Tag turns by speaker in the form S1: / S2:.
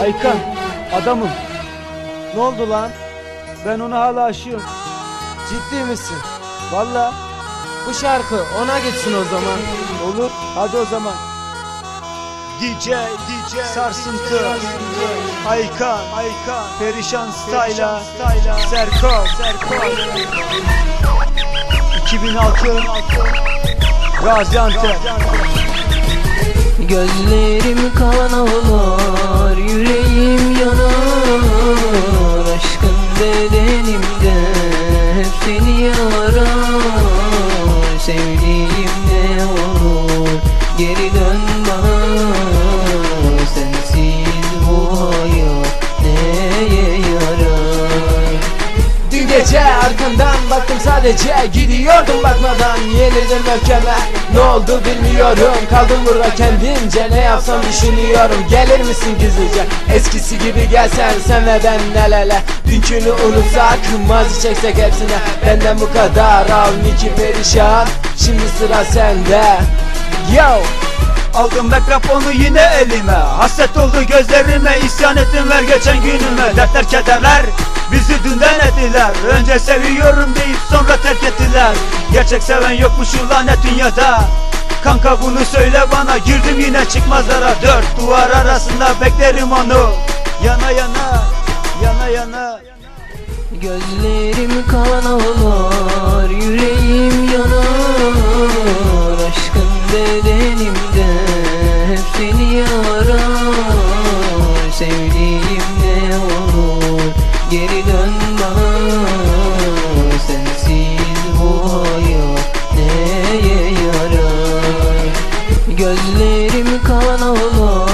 S1: Aykan adamım.
S2: Ne oldu lan?
S1: Ben onu hala aşıyorum.
S2: Ciddi misin?
S1: Valla
S2: Bu şarkı ona gitsin o zaman.
S1: olur. Hadi o zaman.
S3: DJ, DJ, Sarsıntı, Aykan, Aykan, Perişan Style'a, Serko, Serko, 2006, Gaziantep,
S4: Gözlerim kan ağlar, bedenimde hep seni yarar. Sevdiğim ne olur, geri dön bana. Sensiz bu hayat neye yarar?
S2: Dün gece arkandan baktım sadece Gidiyordum bakmadan yenildim möhkeme Ne oldu bilmiyorum Kaldım burada kendimce. Ne yapsam düşünüyorum Gelir misin gizlice? Eskisi gibi gelsen sen ve ben el ele. Dünkünü unutsak Mazi çeksek hepsine. Benden bu kadar Al Niki perişan. Şimdi sıra sende. Yo
S3: Aldım mikrofonu yine elime. Hasret oldu gözlerime isyan ettim ver geçen günüme. Dertler kederler bizi dünden ettiler. Önce seviyorum deyip sonra terk ettiler. Gerçek seven yokmuş lanet dünyada. Kanka bunu söyle bana girdim yine çıkmazlara. Dört duvar arasında beklerim onu. Yana yana yana yana.
S4: Gözlerim kan ağlar, yüreğim yanar Sevdiğim ne olur, geri dön bana. Sensiz bu hayat neye yarar? Gözlerim kan ağlar,